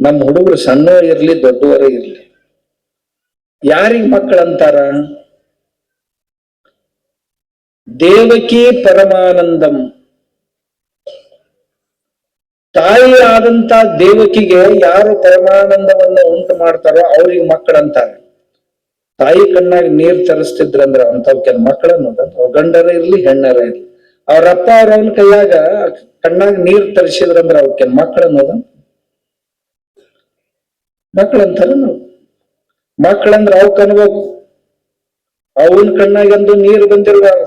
ನಮ್ಮ ಹುಡುಗರು ಸಣ್ಣ ಇರ್ಲಿ, ದೊಡ್ಡವರೇ ಇರ್ಲಿ. ಯಾರಿಗ್ ಮಕ್ಕಳಂತಾರ? ದೇವಕಿ ಪರಮಾನಂದಂ. ತಾಯಿ ಆದಂತ ದೇವಕಿಗೆ ಯಾರು ಪರಮಾನಂದವನ್ನು ಉಂಟು ಮಾಡ್ತಾರೋ ಅವ್ರಿಗೆ ಮಕ್ಕಳಂತಾರೆ. ತಾಯಿ ಕಣ್ಣಾಗಿ ನೀರ್ ತರಿಸ್ತಿದ್ರಂದ್ರ ಅಂತವ್ ಮಕ್ಕಳ ಅನ್ನೋದು ಗಂಡರ ಇರ್ಲಿ, ಹೆಣ್ಣರ ಇರ್ಲಿ. ಅವ್ರ ಅಪ್ಪ ಅವ್ರ ಕೈಯಾಗ ಕಣ್ಣಾಗ ನೀರ್ ತರಿಸಿದ್ರಂದ್ರ ಮಕ್ಕಳ ಅನ್ನೋದ ಮಕ್ಕಳಂತಾರ ನಾವು ಮಕ್ಕಳಂದ್ರ ಅವಕ್ ಅನ್ಬೇಕು. ಅವನ ಕಣ್ಣಾಗಂದು ನೀರು ಬಂದಿರಬಾರ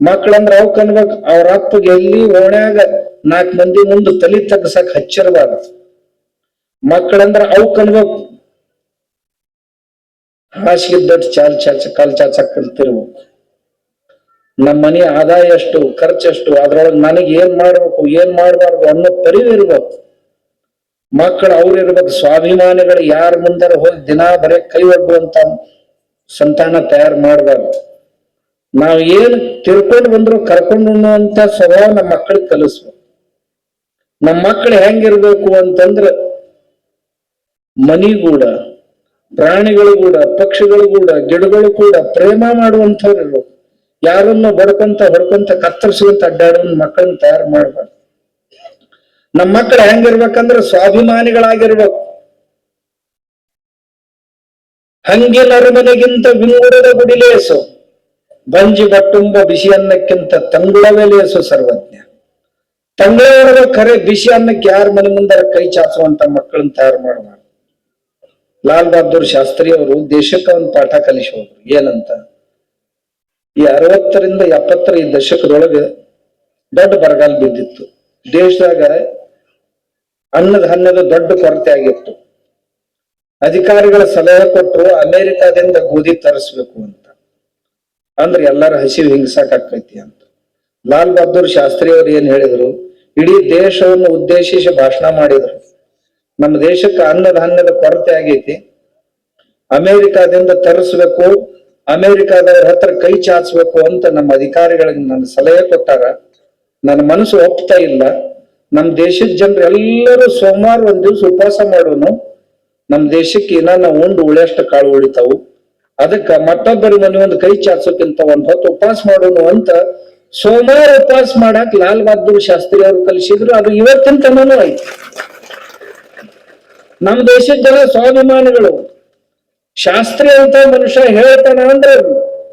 ಮಕ್ಕಳಂದ್ರ ಅವ್ ಕನ್ಬೇಕು ಅವ್ರ ಅಪ್ಪಗೆ ಎಲ್ಲಿ ಓಣ್ಯಾಗ ನಾಲ್ಕು ಮಂದಿ ಮುಂದೆ ತಲೆ ತಗ್ಸಕ್ ಹಚ್ಚಿರಬಾರ್ದು. ಮಕ್ಕಳಂದ್ರ ಅವ್ ಕನ್ಬೇಕು ಹಾಸಿಗೆ ದೊಡ್ಡ ಚಾಲ್ ಚಾಚ, ಕಾಲ್ ಚಾಚಕ್ ಕಲ್ತಿರ್ಬೇಕು ನಮ್ಮ ಮನೆ ಆದಾಯ ಎಷ್ಟು ಖರ್ಚೆಷ್ಟು ಅದ್ರೊಳಗೆ ನನಗೆ ಏನ್ ಮಾಡ್ಬೇಕು, ಏನ್ ಮಾಡ್ಬಾರ್ದು ಅನ್ನೋ ಪರಿವು ಇರ್ಬೇಕು. ಮಕ್ಕಳು ಅವ್ರು ಇರ್ಬೇಕು ಸ್ವಾಭಿಮಾನಿಗಳು ಯಾರ ಮುಂದಾರ ಹೋಗಿ ದಿನಾ ಬರೇ ಕೈ ಒಡ್ಡುವಂತ ಸಂತಾನ ತಯಾರು ಮಾಡಬಾರ್ದು. ನಾವು ಏನ್ ತಿಳ್ಕೊಂಡು ಬಂದ್ರು ಕರ್ಕೊಂಡು ಉಣ್ಣುವಂತ ಸ್ವಭಾವ ನಮ್ಮ ಮಕ್ಕಳಿಗೆ ಕಲಿಸ್ಬೇಕು. ನಮ್ಮ ಮಕ್ಕಳು ಹೆಂಗಿರ್ಬೇಕು ಅಂತಂದ್ರ ಮನಿಗೂಡ, ಪ್ರಾಣಿಗಳು ಕೂಡ ಪಕ್ಷಿಗಳು ಕೂಡ ಗಿಡಗಳು ಕೂಡ ಪ್ರೇಮ ಮಾಡುವಂಥವ್ರು ಯಾರನ್ನು ಬಡ್ಕೊಂತ, ಹೊಡ್ಕೊಂತ, ಕತ್ತರಿಸುವಂತ ಅಡ್ಡಾಡುವಂತ ಮಕ್ಕಳನ್ನ ತಯಾರು ಮಾಡ್ಬಾರ್ದು. ನಮ್ಮ ಮಕ್ಕಳು ಹೆಂಗಿರ್ಬೇಕಂದ್ರೆ ಸ್ವಾಭಿಮಾನಿಗಳಾಗಿರ್ಬೇಕು. ಹಂಗಿನ ಮನೆಗಿಂತ ವಿಂಗುರದ ಗುಡಿಲೇಸು ಬಂಜಿ ಬಟ್ಟುಂಬ ಬಿಸಿ ಅನ್ನಕ್ಕಿಂತ ತಂಗುಳವೇ ಲೇಸು ಸರ್ವಜ್ಞ. ತಂಗಳ ಕರೆ ಬಿಸಿ ಅನ್ನಕ್ಕೆ ಯಾರ ಮನೆ ಮುಂದರ ಕೈ ಚಾಚುವಂತ ಮಕ್ಕಳನ್ನ ತಯಾರು ಮಾಡಬಾರ್ದು. ಲಾಲ್ ಬಹದ್ದೂರ್ ಶಾಸ್ತ್ರಿ ಅವರು ದೇಶಕ್ಕೆ ಒಂದು ಪಾಠ ಕಲಿಸೋದ್ರು. ಏನಂತ? ಈ ಅರವತ್ತರಿಂದ ಎಪ್ಪತ್ತರ ಈ ದಶಕದೊಳಗೆ ದೊಡ್ಡ ಬರಗಾಲ ಬಿದ್ದಿತ್ತು. ದೇಶದಾಗ ಅನ್ನದ ಹನ್ನದ ದೊಡ್ಡ ಕೊರತೆ ಆಗಿತ್ತು. ಅಧಿಕಾರಿಗಳ ಸಲಹೆ ಕೊಟ್ಟು ಅಮೆರಿಕಾದಿಂದ ಗೋಧಿ ತರಿಸ್ಬೇಕು ಅಂತ. ಅಂದ್ರೆ ಎಲ್ಲರ ಹಸಿವು ಹಿಂಗ್ಸಾಕೈತಿ ಅಂತ. ಲಾಲ್ ಬಹದ್ದೂರ್ ಶಾಸ್ತ್ರಿ ಅವರು ಏನ್ ಹೇಳಿದ್ರು? ಇಡೀ ದೇಶವನ್ನು ಉದ್ದೇಶಿಸಿ ಭಾಷಣ ಮಾಡಿದ್ರು. ನಮ್ಮ ದೇಶಕ್ಕೆ ಅನ್ನದ ಹನ್ನದ ಕೊರತೆ ಆಗೈತಿ. ಅಮೆರಿಕಾದಿಂದ ತರಿಸ್ಬೇಕು, ಅಮೆರಿಕಾದವ್ರ ಹತ್ರ ಕೈ ಚಾಚ್ಬೇಕು ಅಂತ ನಮ್ಮ ಅಧಿಕಾರಿಗಳಿಗೆ ನನ್ನ ಸಲಹೆ ಕೊಟ್ಟಾರ ನನ್ನ ಮನಸ್ಸು ಒಪ್ತಾ ಇಲ್ಲ. ನಮ್ಮ ದೇಶದ ಜನರು ಎಲ್ಲರೂ ಸೋಮವಾರ ಒಂದ್ ದಿವ್ಸ ಉಪವಾಸ ಮಾಡೋನು. ನಮ್ಮ ದೇಶಕ್ಕೆ ಏನಾನ ಉಂಡು ಉಳಿಯಷ್ಟು ಕಾಳು ಉಳಿತಾವು. ಅದಕ್ಕ ಮತ್ತೊಬ್ಬರ ಮನೆ ಒಂದು ಕೈ ಚಾಚೋಕ್ಕಿಂತ ಒಂದ್ ಹೊತ್ತು ಉಪವಾಸ ಮಾಡೋನು ಅಂತ ಸೋಮವಾರ ಉಪವಾಸ ಮಾಡಕ್ ಲಾಲ್ ಬಹದ್ದೂರ್ ಶಾಸ್ತ್ರಿ ಅವರು ಕಲಿಸಿದ್ರು. ಅದು ಇವತ್ತಿನ ತನೂ ಐತಿ ನಮ್ಮ ದೇಶದ ಜನ ಸ್ವಾಭಿಮಾನಿಗಳು. ಶಾಸ್ತ್ರಿ ಅಂತ ಮನುಷ್ಯ ಹೇಳ್ತಾನ ಅಂದ್ರೆ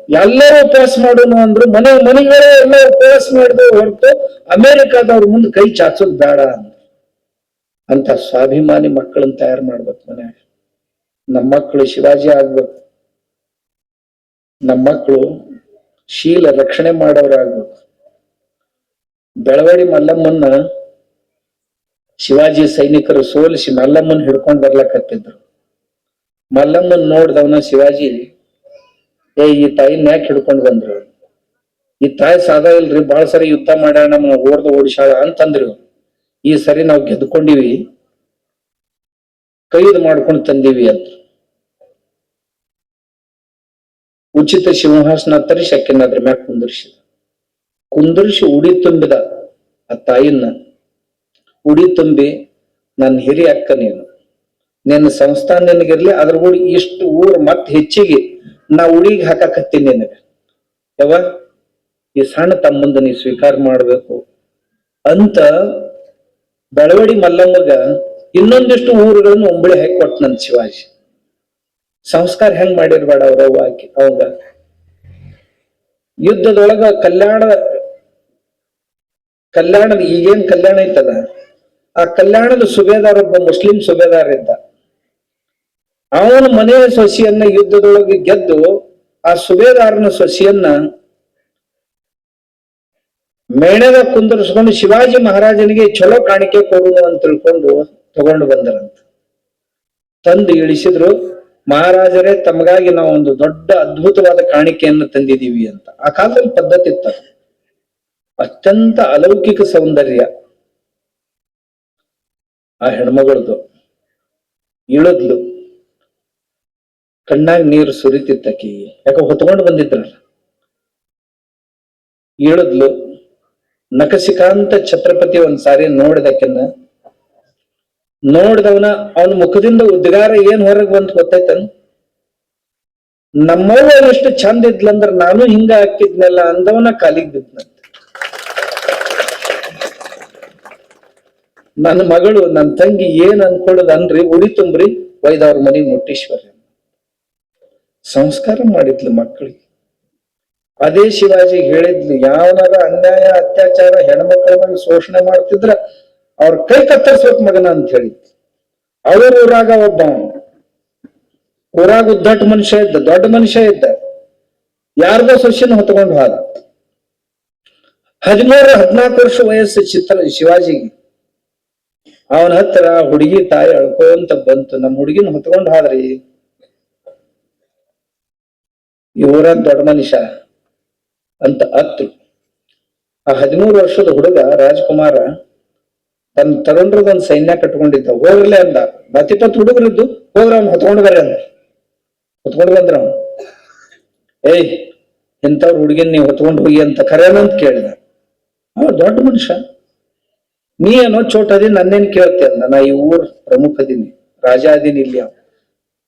ಎಲ್ಲರೂ ಉಪವಾಸ ಮಾಡೋನು ಅಂದ್ರು ಮನೆ, ಮನೆಗಳೇ ಎಲ್ಲ ಉಪವಾಸ ಮಾಡಿದ್ರು ಹೊರತು ಅಮೆರಿಕಾದವ್ರ ಮುಂದೆ ಕೈ ಚಾಚೋದ್ ಬೇಡ ಅಂದ್ರು. ಅಂತ ಸ್ವಾಭಿಮಾನಿ ಮಕ್ಕಳನ್ನ ತಯಾರು ಮಾಡ್ಬೇಕು ಮನೆ. ನಮ್ಮ ಮಕ್ಕಳು ಶಿವಾಜಿ ಆಗ್ಬೇಕು. ನಮ್ಮ ಮಕ್ಕಳು ಶೀಲ ರಕ್ಷಣೆ ಮಾಡೋರಾಗ್ಬೇಕು. ಬೆಳವಡಿ ಮಲ್ಲಮ್ಮನ್ನ ಶಿವಾಜಿ ಸೈನಿಕರು ಸೋಲಿಸಿ ಮಲ್ಲಮ್ಮನ್ ಹಿಡ್ಕೊಂಡ್ ಬರ್ಲಕತ್ತಿದ್ರು. ಮಲ್ಲಮ್ಮನ್ ನೋಡ್ದವನ ಶಿವಾಜಿ ಏ, ಈ ತಾಯಿನ ಯಾಕೆ ಹಿಡ್ಕೊಂಡ್ ಬಂದ್ರು. ಈ ತಾಯಿ ಸಾದಾ ಇಲ್ರಿ ಬಹಳ ಸರಿ ಯುದ್ಧ ಮಾಡ್ಯಾಳ, ನಮ್ಮ ಓಡ್ದ ಓಡಿಸಾಳ ಅಂತಂದ್ರು. ಈ ಸರಿ ನಾವು ಗೆದ್ಕೊಂಡಿವಿ. ಕೈದು ಮಾಡ್ಕೊಂಡು ತಂದೀವಿ ಅಂತ ಉಚಿತ ಸಿಂಹಾಸನ ತರಿಸಿ ಅಕ್ಕಿನ ಅದ್ರ ಮ್ಯಾಗ ಕುಂದರ್ಸಿದ. ಕುಂದರ್ಸಿ ಉಡಿ ತುಂಬಿದ ಆ ತಾಯಿನ ಉಡಿ ತುಂಬಿ ನನ್ನ ಹಿರಿಯ ಅಕ್ಕ ನೀನು. ನಿನ್ನ ಸಂಸ್ಥಾನ ನಿನಗಿರ್ಲಿ, ಅದ್ರ ಕೂಡ ಇಷ್ಟು ಊರು ಮತ್ತೆ ಹೆಚ್ಚಿಗೆ ನಾ ಉಳಿಗೆ ಹಾಕಾಕತ್ತೀನಿ ನಿನಗ. ಯಾವ ಈ ಸಣ್ಣ ತಮ್ಮಂದ ನೀ ಸ್ವೀಕಾರ ಮಾಡ್ಬೇಕು. ಅಂತ ಬೆಳವಡಿ ಮಲ್ಲಮ್ಮಗ ಇನ್ನೊಂದಿಷ್ಟು ಊರುಗಳನ್ನು ಒಂಬಳಿ ಹಾಕಿ ಕೊಟ್ಟ ನನ್ ಶಿವಾಜಿ. ಸಂಸ್ಕಾರ ಹೆಂಗ್ ಮಾಡಿರ್ಬೇಡ ಅವ್ರವ್ವ ಆಕಿ, ಅವಾಗ. ಯುದ್ಧದೊಳಗ ಕಲ್ಯಾಣ, ಕಲ್ಯಾಣದ ಈಗೇನ್ ಕಲ್ಯಾಣ ಐತದ ಆ ಕಲ್ಯಾಣದ ಸುಬೇದಾರ ಒಬ್ಬ ಮುಸ್ಲಿಂ ಸುಬೇದಾರ ಇದ್ದ. ಅವನ ಮನೆಯ ಸಸಿಯನ್ನ ಯುದ್ಧದೊಳಗೆ ಗೆದ್ದು ಆ ಸುಬೇದಾರನ ಸೊಸಿಯನ್ನ ಮೇಣದ ಕುಂದರ್ಸ್ಕೊಂಡು ಶಿವಾಜಿ ಮಹಾರಾಜನಿಗೆ ಚಲೋ ಕಾಣಿಕೆ ಕೊಡುವ ಅಂತ ತಿಳ್ಕೊಂಡು ತಗೊಂಡು ಬಂದರಂತ. ತಂದು ಇಳಿಸಿದ್ರು, ಮಹಾರಾಜರೇ, ತಮಗಾಗಿ ನಾವು ಒಂದು ದೊಡ್ಡ ಅದ್ಭುತವಾದ ಕಾಣಿಕೆಯನ್ನು ತಂದಿದೀವಿ ಅಂತ. ಆ ಕಾಲದಲ್ಲಿ ಪದ್ಧತಿ ಇತ್ತ ಅತ್ಯಂತ ಅಲೌಕಿಕ ಸೌಂದರ್ಯ ಆ ಹೆಣ್ಮಗಳದು. ಇಳಿದ್ಲು. ಕಣ್ಣಾಗ ನೀರು ಸುರಿತಿತ್ತಕಿ ಯಾಕ ಹೊತ್ಕೊಂಡು ಬಂದಿದ್ರಲ್ಲ. ಇಳಿದ್ಲು ನಕಸಿಕಾಂತ ಛತ್ರಪತಿ ಒಂದ್ ಸಾರಿ ನೋಡಿದಕ್ಕಿನ್ನ ನೋಡ್ದವನ ಅವನ ಮುಖದಿಂದ ಉದ್ಗಾರ ಏನ್ ಹೊರಗ್ ಬಂತ ಗೊತ್ತಾಯ್ತನ್? ನಮ್ಮವ್ವ ಎಷ್ಟು ಚಂದ ಇದ್ಲಂದ್ರ ನಾನು ಹಿಂಗ ಹಾಕಿದ್ನಲ್ಲ ಅಂದವನ ಕಾಲಿಗೆ ಬಿದ್ನಂತ. ನನ್ನ ಮಗಳು, ನನ್ನ ತಂಗಿ ಏನ್ ಅನ್ಕೊಳ್ಳೋದು ಅನ್ರಿ, ಉಡಿ ತುಂಬ್ರಿ, ಒಯ್ದವ್ರ ಮನಿ ಮುಟ್ಟೀಶ್ವರ್ಯ. ಸಂಸ್ಕಾರ ಮಾಡಿದ್ಲು ಮಕ್ಕಳಿಗೆ. ಅದೇ ಶಿವಾಜಿ ಹೇಳಿದ್ಲು, ಯಾವನಾರ ಅನ್ಯಾಯ, ಅತ್ಯಾಚಾರ ಹೆಣ್ಮಕ್ಳ ಮೇಲೆ ಶೋಷಣೆ ಮಾಡ್ತಿದ್ರ, ಅವ್ರ ಕೈ ಕತ್ತರಿಸ್ಬೇಕು ಮಗನ ಅಂತ ಹೇಳಿದ್ಲು. ಅವರ ಊರಾಗ ಒಬ್ಬ. ಊರಾಗ ದೊಡ್ಡ ಮನುಷ್ಯ ಇದ್ದ, ದೊಡ್ಡ ಮನುಷ್ಯ ಇದ್ದ. ಯಾರ್ದೋ ಸೊಸಿನ ಹೊತ್ಕೊಂಡು ಹೋದ. ಹದಿಮೂರು, ಹದಿನಾಲ್ಕು ವರ್ಷ ವಯಸ್ಸು ಚಿತ್ರ ಶಿವಾಜಿಗೆ. ಅವನ ಹತ್ರ ಹುಡುಗಿ ತಾಯಿ ಅಳ್ಕೊಂತ ಬಂತು, ನಮ್ಮ ಹುಡುಗಿನ ಹೊತ್ಕೊಂಡು ಹೋದ್ರಿ. ಊರಾಗ ದೊಡ್ಡ ಮನುಷ್ಯ ಅಂತ ಅತ್ತು. ಆ ಹದಿಮೂರು ವರ್ಷದ ಹುಡುಗ ರಾಜ್ಕುಮಾರ ತನ್ನ ತಗೊಂಡ್ರದೊಂದ್ ಸೈನ್ಯ ಕಟ್ಕೊಂಡಿದ್ದ. ಹೋಗ್ರಲೆ ಅಂದ. ಬತ್ತಿಪ್ಪತ್ತು ಹುಡುಗರಿದ್ದು ಹೋಗ್ರ ಅವ್ನು, ಹೊತ್ಕೊಂಡು ಬರ್ರಿ ಅಂದ. ಹೊತ್ಕೊಂಡು ಬಂದ್ರ ಅವ್ನು. ಏಯ್, ಇಂಥವ್ರ ಹುಡುಗಿನ ನೀವು ಹೊತ್ಕೊಂಡು ಹೋಗಿ ಅಂತ ಕರೆಯನಂತ ಕೇಳಿದ. ಅವ ದೊಡ್ಡ ಮನುಷ್ಯ. ನೀ ಏನೋ ಚೋಟ್ ಅದೀನಿ ನನ್ನೇನ್ ಕೇಳ್ತೆ ಅಂದ. ನಾ ಈ ಊರ್ ಪ್ರಮುಖ ಅದೀನಿ. ರಾಜ ಅದೀನಿ ಇಲ್ಲಿ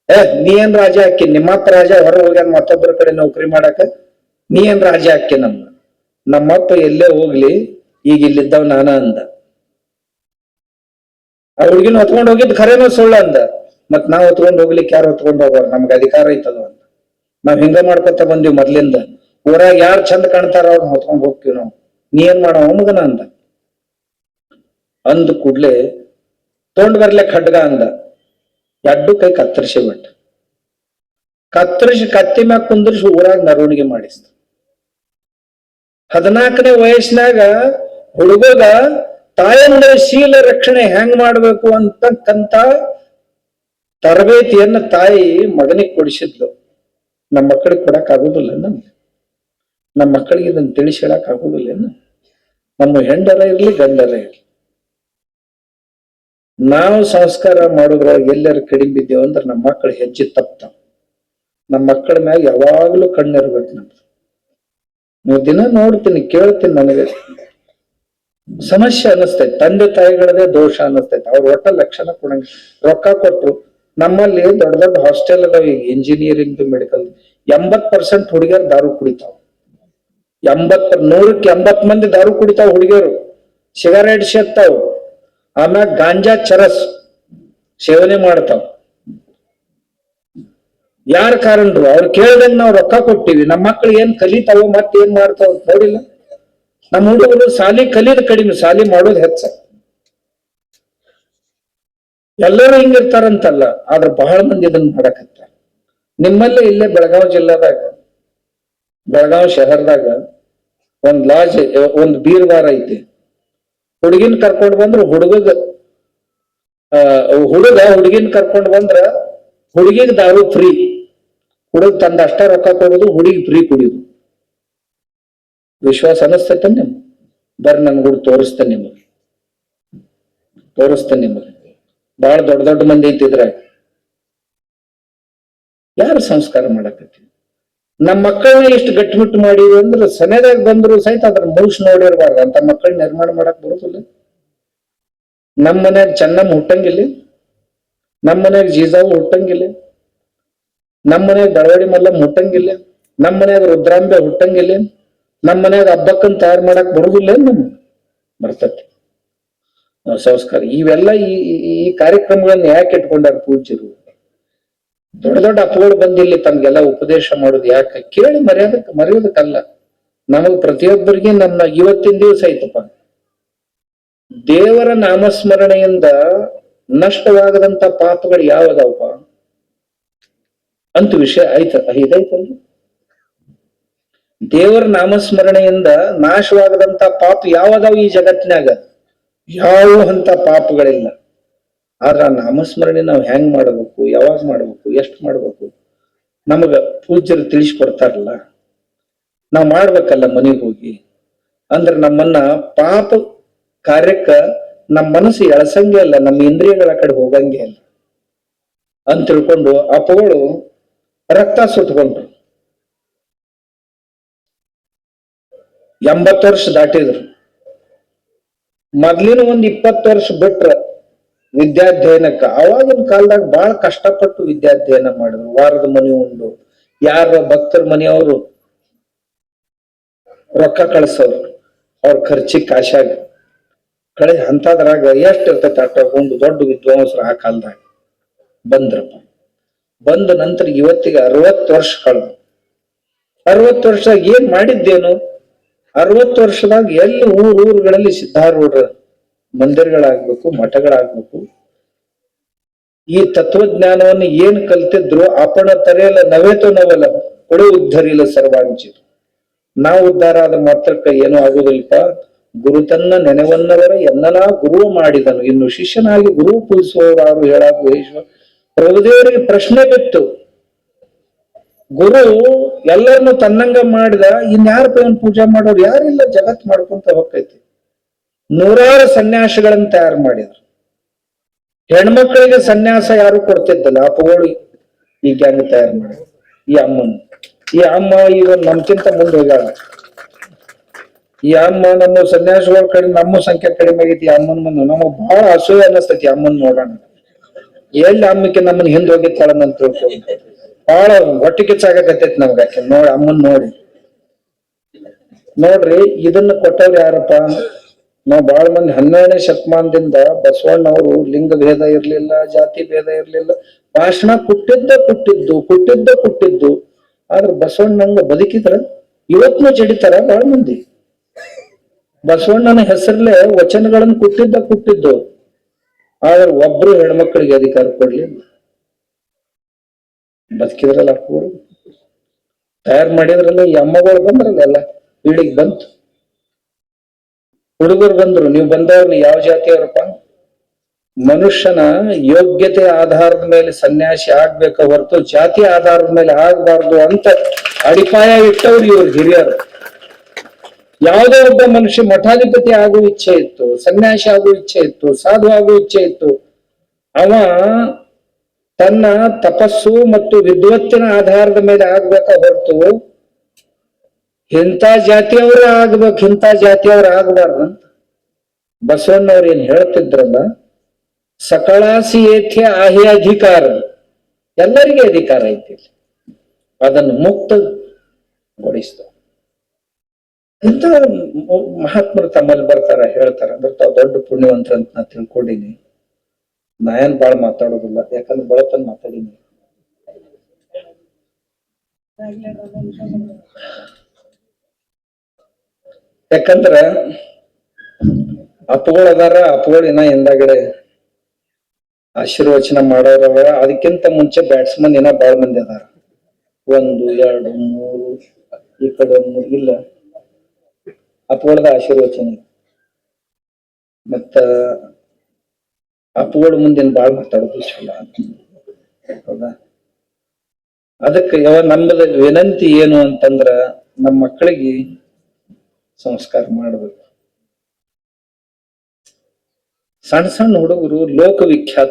ಏ, ನೀ ಏನ್ ರಾಜ ಹಾಕಿ ನಿಮ್ಮಪ್ಪ ರಾಜ ಹೊರ ಹೋಗ್ಯಾನ ಮತ್ತೊಬ್ಬರ ಕಡೆ ನೌಕರಿ ಮಾಡಾಕ? ನೀ ಏನ್ ರಾಜ ಹಾಕಿ ನಮ್ಮ ನಮ್ಮಪ್ಪ ಎಲ್ಲೇ ಹೋಗ್ಲಿ, ಈಗ ಇಲ್ಲಿದ್ದವ್ ನಾನ ಅಂದ. ಆ ಹುಡುಗಿನ ಹೊತ್ಕೊಂಡು ಹೋಗಿದ್ ಖರೇನೋ ಸುಳ್ಳು ಅಂದ. ಮತ್ ನಾವ್ ಹೊತ್ಕೊಂಡು ಹೋಗ್ಲಿಕ್ಕೆ ಯಾರು ಹೊತ್ಕೊಂಡು ಹೋಗೋರ್ ನಮ್ಗೆ ಅಧಿಕಾರ ಐತದ ಅಂತ. ನಾವ್ ಹಿಂಗ ಮಾಡ್ಕೊತ ಬಂದಿವ್ ಮೊದ್ಲಿಂದ. ಊರಾಗ ಯಾರ್ ಚಂದ ಕಾಣ್ತಾರ ಅವ್ರನ್ನ ಹೊತ್ಕೊಂಡ್ ಹೋಗ್ತೀವಿ ನಾವು. ನೀ ಏನ್ ಮಾಡೋ ಮಗನ ಅಂದ. ಅಂದ ಕೂಡ್ಲೆ ತೊಂಡ್ ಬರ್ಲೆ ಖಡ್ಗ ಅಂದ. ಎಡ್ಡು ಕೈ ಕತ್ತರಿಸಿ ಬಿಟ್ಟ. ಕತ್ತರಿಸಿ ಕತ್ತಿ ಮ್ಯಾಗ ಕುಂದ್ರಿಸಿ ಊರಾಗ ಮೆರವಣಿಗೆ ಮಾಡಿಸ್ತ. ಹದಿನಾಲ್ಕನೇ ವಯಸ್ಸಿನಾಗ ಹುಡುಗಗ ತಾಯಂದ ಶೀಲ ರಕ್ಷಣೆ ಹೆಂಗ್ ಮಾಡ್ಬೇಕು ಅಂತಕ್ಕಂತ ತರಬೇತಿಯನ್ನ ತಾಯಿ ಮಗನಿಗೆ ಕೊಡಿಸಿದ್ಲು. ನಮ್ಮ ಮಕ್ಕಳಿಗೆ ಕೊಡಕ್ ಆಗುದಿಲ್ಲ ನಮ್ಗೆ. ನಮ್ಮ ಮಕ್ಕಳಿಗೆ ಇದನ್ನ ತಿಳಿಸಿ ಹೇಳಕ್ ಆಗುದಿಲ್ಲ ನಮ್ಮ ಹೆಂಡರ ಇರ್ಲಿ ಗಂಡರ ಇರ್ಲಿ. ನಾವು ಸಂಸ್ಕಾರ ಮಾಡೋದ್ರೊಳಗೆ ಎಲ್ಲರೂ ಕಡಿಮೆ ಬಿದ್ದೇವೆ ಅಂದ್ರೆ ನಮ್ಮ ಮಕ್ಕಳು ಹೆಜ್ಜೆ ತಪ್ಪ ನಮ್ಮ ಮಕ್ಕಳ ಮ್ಯಾಗ ಯಾವಾಗ್ಲೂ ಕಣ್ಣಿರ್ಬೇಕು ನಮ್ದು. ನೀವು ದಿನ ನೋಡ್ತೀನಿ, ಕೇಳ್ತೀನಿ ನನಗೆ. ಸಮಸ್ಯೆ ಅನಿಸ್ತೈತೆ. ತಂದೆ ತಾಯಿಗಳದೇ ದೋಷ ಅನಿಸ್ತೈತೆ. ಅವ್ರ ಒಟ್ಟ ಲಕ್ಷಣ ಕೊಡಂಗ ರೊಕ್ಕ ಕೊಟ್ಟರು ನಮ್ಮಲ್ಲಿ ದೊಡ್ಡ ದೊಡ್ಡ ಹಾಸ್ಟೆಲ್ ಅದಾವ, ಈಗ ಇಂಜಿನಿಯರಿಂಗ್ ಮೆಡಿಕಲ್ ಎಂಬತ್ ಪರ್ಸೆಂಟ್ ಹುಡುಗಿಯರು ದಾರು ಕುಡಿತಾವ. ಎಂಬತ್ ನೂರಕ್ಕೆ ಎಂಬತ್ ಮಂದಿ ದಾರು ಕುಡಿತಾವ ಹುಡುಗಿಯರು. ಸಿಗರೇಟ್ ಸೇರ್ತಾವ ಆಮ್ಯಾಗ ಗಾಂಜಾ ಚರಸ್ ಸೇವನೆ ಮಾಡ್ತಾವ. ಯಾರ ಕಾರಣರು? ಅವ್ರು ಕೇಳ್ದಂಗ ನಾವು ರೊಕ್ಕ ಕೊಟ್ಟಿವಿ. ನಮ್ಮ ಮಕ್ಳು ಏನ್ ಕಲಿತಾವ ಮತ್ ಏನ್ ಮಾಡ್ತಾವ ನೋಡಿಲ್ಲ. ನಮ್ಮ ಹುಡುಗರು ಸಾಲಿ ಕಲಿಯೋದು ಕಡಿಮೆ, ಸಾಲಿ ಮಾಡೋದು ಹೆಚ್ಚ. ಎಲ್ಲರೂ ಹಿಂಗಿರ್ತಾರಂತಲ್ಲ, ಆದ್ರೆ ಬಹಳ ಮಂದಿ ಇದನ್ನ ಮಾಡಕತ್ತ ನಿಮ್ಮಲ್ಲೇ ಇಲ್ಲೇ ಬೆಳಗಾವಿ ಜಿಲ್ಲಾದಾಗ, ಬೆಳಗಾವಿ ಶಹರದಾಗ ಒಂದ್ ಲಾಜ್, ಒಂದ್ ಬೀರ್ವಾರ ಐತಿ. ಹುಡುಗಿನ ಕರ್ಕೊಂಡು ಬಂದ್ರ ಹುಡುಗಗ ಹುಡುಗ ಹುಡುಗಿನ ಕರ್ಕೊಂಡು ಬಂದ್ರ ಹುಡುಗಿಗ್ ದಾರು ಫ್ರೀ ಹುಡುಗ ತಂದ ಅಷ್ಟ ರೊಕ್ಕ ಕೊಡೋದು ಹುಡುಗಿ ಫ್ರೀ ಕುಡಿಯೋದು. ವಿಶ್ವಾಸ ಅನಿಸ್ತೈತೆ ನಿಮ್ ಬರ್ರಿ ನನ್ ಹುಡುಗ ತೋರಿಸ್ತೇನೆ ನಿಮಗೆ. ತೋರಿಸ್ತೇನೆ ನಿಮಗೆ. ಬಹಳ ದೊಡ್ಡ ದೊಡ್ಡ ಮಂದಿ ಐತಿದ್ರ ಯಾರು ಸಂಸ್ಕಾರ ಮಾಡಕತ್ತಿ? ನಮ್ಮ ಮಕ್ಕಳನ್ನ ಎಷ್ಟು ಗಟ್ಟಿಮುಟ್ಟು ಮಾಡಿವಿ ಅಂದ್ರೆ ಸನೇದಾಗ ಬಂದ್ರು ಸಹಿತ ಅದ್ರ ಮೌಸ್ ನೋಡಿರ್ಬಾರ್ದು. ಅಂತ ಮಕ್ಕಳ ನಿರ್ಮಾಣ ಮಾಡಕ್ ಬರುದಿಲ್ಲ. ನಮ್ಮ ಮನ್ಯಾಗ ಚೆನ್ನಮ್ಮ ಹುಟ್ಟಂಗಿಲ್ಲ. ನಮ್ಮ ಮನ್ಯಾಗ ಜೀಜಾವು ಹುಟ್ಟಂಗಿಲ್ಲ. ನಮ್ಮ ಮನ್ಯಾಗ ದಳವಾಡಿ ಮಲ್ಲಮ್ಮ ಹುಟ್ಟಂಗಿಲ್ಲ. ನಮ್ಮ ಮನ್ಯಾಗ ರುದ್ರಾಂಬೆ ಹುಟ್ಟಂಗಿಲ್ಲ. ನಮ್ಮ ಮನ್ಯಾಗ ಹಬ್ಬಕ್ಕನ್ ತಯಾರು ಮಾಡಕ್ ಬರುದಿಲ್ಲ ನಮ್ ಬರ್ತತಿ. ಸಂಸ್ಕಾರ. ಇವೆಲ್ಲ ಈ- ಈ ಕಾರ್ಯಕ್ರಮಗಳನ್ನ ಯಾಕೆ ಇಟ್ಕೊಂಡಾರ ಪೂಜ್ಯರು? ದೊಡ್ಡ ದೊಡ್ಡ ಅಪ್ಪಗಳು ಬಂದಿಲ್ಲಿ ತಮ್ಗೆಲ್ಲ ಉಪದೇಶ ಮಾಡೋದು ಯಾಕೆ? ಕೇಳಿ ಮರ್ಯಾದಕ್ ಮರೆಯೋದಕ್ಕಲ್ಲ. ನಮಗ್ ಪ್ರತಿಯೊಬ್ಬರಿಗೆ ನಮ್ಮ ಇವತ್ತಿನ ದಿವಸ ಐತಪ್ಪ ದೇವರ ನಾಮಸ್ಮರಣೆಯಿಂದ ನಷ್ಟವಾಗದಂತ ಪಾಪಗಳು ಯಾವದವಪ್ಪ ಅಂತ ವಿಷಯ ಆಯ್ತ ಇದೈತಲ್ಲ ದೇವರ ನಾಮಸ್ಮರಣೆಯಿಂದ ನಾಶವಾಗದಂತ ಪಾಪ ಯಾವದಾವ ಈ ಜಗತ್ತಿನಾಗ ಯಾವ ಅಂತ ಪಾಪಗಳಿಲ್ಲ. ಆದ್ರ ಆ ನಾಮಸ್ಮರಣೆ ನಾವು ಹೆಂಗ್ ಮಾಡಬೇಕು, ಯಾವಾಗ ಮಾಡ್ಬೇಕು, ಎಷ್ಟ್ ಮಾಡ್ಬೇಕು, ನಮಗ ಪೂಜ್ಯರು ತಿಳಿಸ್ಕೊಡ್ತಾರಲ್ಲ ನಾವ್ ಮಾಡ್ಬೇಕಲ್ಲ ಮನೆಗೆ ಹೋಗಿ. ಅಂದ್ರ ನಮ್ಮನ್ನ ಪಾಪ ಕಾರ್ಯಕ್ಕ ನಮ್ಮ ಮನಸ್ಸು ಎಳಸಂಗೆ ಅಲ್ಲ, ನಮ್ಮ ಇಂದ್ರಿಯಗಳ ಕಡೆ ಹೋಗಂಗೆ ಅಲ್ಲ. ಅಂತ ತಿಳ್ಕೊಂಡು ಅಪ್ಪಗಳು ರಕ್ತ ಸುಟ್ಕೊಂಡ್ರು ಎಂಬತ್ತು ವರ್ಷ ದಾಟಿದ್ರು. ಮೊದ್ಲಿನ ಒಂದ್ ಇಪ್ಪತ್ತು ವರ್ಷ ಬಿಟ್ರ ವಿದ್ಯಾಧ್ಯಯನಕ್ಕ. ಅವಾಗಿನ ಕಾಲದಾಗ ಬಹಳ ಕಷ್ಟಪಟ್ಟು ವಿದ್ಯಾಧ್ಯಯನ ಮಾಡಿದ್ರು. ವಾರದ ಮನೆ ಉಂಡು. ಯಾರ ಭಕ್ತರ ಮನೆಯವರು ರೊಕ್ಕ ಕಳ್ಸೋರು. ಅವ್ರ ಖರ್ಚಿಗೆ ಕಾಶಾಗ ಕಳೆ ಅಂತದ್ರಾಗ ಎಷ್ಟ್ ಇರ್ತೈತೆ ಅಟ್ಟ ಒಂದು ದೊಡ್ಡ ವಿದ್ವಾಂಸರು ಆ ಕಾಲದಾಗ. ಬಂದ್ರಪ್ಪ. ಬಂದ ನಂತರ ಇವತ್ತಿಗೆ ಅರವತ್ತು ವರ್ಷ ಕಳೆದು. ಅರವತ್ತು ವರ್ಷ ಏನ್ ಮಾಡಿದ್ದೇನು? ಅರವತ್ತು ವರ್ಷದಾಗ ಎಲ್ಲಿ ಊರು ಊರುಗಳಲ್ಲಿ ಸಿದ್ಧಾರೂಢರ ಮಂದಿರಗಳಾಗ್ಬೇಕು, ಮಠಗಳಾಗ್ಬೇಕು. ಈ ತತ್ವಜ್ಞಾನವನ್ನು ಏನ್ ಕಲ್ತಿದ್ರು ಅಪಣ ತರೆಯಲ್ಲ ನವೇತೋ ನವಲ್ಲ, ಕೊಡು ಉದ್ಧರಿಲ್ಲ ಸರ್ವಾಂಚಿತ ನಾವು ಉದ್ಧಾರ ಆದ ಮಾತ್ರಕ್ಕ ಏನೂ ಆಗುದಿಲ್ಪ ಗುರು ತನ್ನ ನೆನೆವನ್ನವರ ಎನ್ನಲ ಗುರು ಮಾಡಿದನು. ಇನ್ನು ಶಿಷ್ಯನಾಗಿ ಗುರು ಪೂಜಿಸುವವರು ಹೇಳಾಕ ಈಶ್ವರ ಪ್ರಭುದೇವರಿಗೆ ಪ್ರಶ್ನೆ ಬಿತ್ತು. ಗುರು ಎಲ್ಲರನ್ನು ತನ್ನಂಗ ಮಾಡಿದ ಇನ್ಯಾರು ಪೈನ್ ಪೂಜೆ ಮಾಡೋರು? ಯಾರಿಲ್ಲ, ಜಗತ್ ಮಾಡ್ಕೊಂತ ಹೋಗ್ತೈತಿ. ನೂರಾರು ಸನ್ಯಾಸಿಗಳನ್ನ ತಯಾರು ಮಾಡಿದ್ರು. ಹೆಣ್ಮಕ್ಳಿಗೆ ಸನ್ಯಾಸ ಯಾರು ಕೊಡ್ತಿದ್ದಲ್ಲ? ಅಪ್ಪಗಳು ಈ ಗ್ಯಾಂಗ್ ತಯಾರು ಮಾಡಿದ್ರು. ಈ ಅಮ್ಮನ. ಈ ಅಮ್ಮ ಈಗ ನಮ್ಕಿಂತ ಮುಂದೆ ಹೋಗ್ಯಾಳ. ಈ ಅಮ್ಮ ನಮ್ಮ ಸನ್ಯಾಸಿಗಳ ಕಡೆ ನಮ್ಮ ಸಂಖ್ಯೆ ಕಡಿಮೆ ಆಗೈತಿ. ಅಮ್ಮನ ಮುಂದೆ ನಮಗ್ ಬಹಳ ಅಸೂಯ ಅನ್ನಿಸ್ತೈತಿ ಅಮ್ಮನ್ ನೋಡೋಣ ಎಲ್ಲಿ ಅಮ್ಮಕ್ಕೆ ನಮ್ಮನ್ನ ಹಿಂದೆ ಹೋಗಿತ್ತಾಳ ಬಹಳ ಹೊಟ್ಟೆ ಕಿಚ್ಚಾಗತ್ತೈತಿ ನಮ್ಗೆ ನೋಡಿ, ಅಮ್ಮನ್ ನೋಡಿ. ನೋಡ್ರಿ, ಇದನ್ನ ಕೊಟ್ಟವ್ರು ಯಾರಪ್ಪ? ನಾವು ಬಹಳ ಮಂದಿ ಹನ್ನೆರಡನೇ ಶತಮಾನದಿಂದ ಬಸವಣ್ಣವರು ಲಿಂಗ ಭೇದ ಇರ್ಲಿಲ್ಲ, ಜಾತಿ ಭೇದ ಇರ್ಲಿಲ್ಲ. ಭಾಷಣ ಕುಟ್ಟಿದ್ದ ಕುಟ್ಟಿದ್ದು ಕುಟ್ಟಿದ್ದ ಕುಟ್ಟಿದ್ದು. ಆದ್ರೆ ಬಸವಣ್ಣಂಗ ಬದುಕಿದ್ರ ಇವತ್ನು ಜಡಿತಾರ ಬಹಳ ಮಂದಿ. ಬಸವಣ್ಣನ ಹೆಸರಲ್ಲೇ ವಚನಗಳನ್ನು ಕುಟ್ಟಿದ್ದ ಕುಟ್ಟಿದ್ದು. ಆದ್ರೆ ಒಬ್ರು ಹೆಣ್ಮಕ್ಳಿಗೆ ಅಧಿಕಾರ ಕೊಡ್ಲಿಲ್ಲ. ಬದುಕಿದ್ರಲ್ಲ ಅಪ್ಪಗಳು ತಯಾರು ಮಾಡಿದ್ರಲ್ಲ ಈ ಅಮ್ಮಗಳು ಬಂದ್ರಲ್ಲ ಬಂತು. ಹುಡುಗರು ಬಂದ್ರು, ನೀವು ಬಂದವ್ರನ್ನ ಯಾವ ಜಾತಿಯವ್ರಪ್ಪ ಮನುಷ್ಯನ ಯೋಗ್ಯತೆ ಆಧಾರದ ಮೇಲೆ ಸನ್ಯಾಸಿ ಆಗ್ಬೇಕ ಹೊರತು ಜಾತಿ ಆಧಾರದ ಮೇಲೆ ಆಗ್ಬಾರ್ದು ಅಂತ ಅಡಿಪಾಯ ಇಟ್ಟವ್ರು ಇವ್ರು ಹಿರಿಯರು. ಯಾವುದೋ ಒಬ್ಬ ಮನುಷ್ಯ ಮಠಾಧಿಪತಿ ಆಗುವ ಇಚ್ಛೆ ಇತ್ತು, ಸನ್ಯಾಸಿ ಆಗುವ ಇಚ್ಛೆ ಇತ್ತು, ಸಾಧು ಆಗುವ ಇಚ್ಛೆ ಇತ್ತು. ಅವ ತನ್ನ ತಪಸ್ಸು ಮತ್ತು ವಿದ್ವತ್ತಿನ ಆಧಾರದ ಮೇಲೆ ಆಗ್ಬೇಕ ಹೊರತು ಇಂಥ ಜಾತಿಯವರೇ ಆಗ್ಬೇಕು, ಇಂಥ ಜಾತಿಯವ್ರ ಆಗ್ಬಾರ್ದು ಅಂತ. ಬಸವಣ್ಣವ್ರು ಏನ್ ಹೇಳ್ತಿದ್ರಲ್ಲ ಸಕಳಾಸಿ ಏಥ್ಯ ಆಹಿ ಅಧಿಕಾರ. ಎಲ್ಲರಿಗೆ ಅಧಿಕಾರ ಐತಿ. ಅದನ್ನು ಮುಕ್ತಗೊಳಿಸ್ತ ಇಂಥ ಮಹಾತ್ಮರು ತಮ್ಮಲ್ಲಿ ಬರ್ತಾರ, ಹೇಳ್ತಾರ, ಬರ್ತಾವ ತಾವ್ ದೊಡ್ಡ ಪುಣ್ಯವಂತರ ಅಂತ ನಾ ತಿಳ್ಕೊಂಡಿನಿ ನಾ ಏನ್ ಬಾಳ್ ಮಾತಾಡೋದಿಲ್ಲ, ಯಾಕಂದ್ರೆ ಬಳತನ್ ಮಾತಾಡೀನಿ. ಯಾಕಂದ್ರ ಅಪ್ಪಗಳು ಅದಾರ, ಅಪ್ಪಗಳು ಇನ್ನ ಹಿಂದಾಗಡೆ ಆಶೀರ್ವಚನ ಮಾಡೋರವ ಅದಕ್ಕಿಂತ ಮುಂಚೆ ಬ್ಯಾಟ್ಸ್ಮನ್ ಇನ್ನ ಬಾಳ ಮಂದಿ ಅದಾರ. ಒಂದು, ಎರಡು, ಮೂರು, ಈ ಕಡೆ ಮೂರು, ಇಲ್ಲ. ಅಪ್ಪಗಳದ ಆಶೀರ್ವಚನ. ಮತ್ತ ಅಪ್ಪಗಳ ಮುಂದಿನ ಬಾಳ್ ಮಾತಾಡೋದು ಹೌದಾ? ಅದಕ್ಕೆ ಯಾವ ನಮ್ಮದ ವಿನಂತಿ ಏನು ಅಂತಂದ್ರ ನಮ್ಮ ಮಕ್ಕಳಿಗೆ ಸಂಸ್ಕಾರ ಮಾಡಬೇಕು. ಸಣ್ಣ ಸಣ್ಣ ಹುಡುಗರು ಲೋಕವಿಖ್ಯಾತ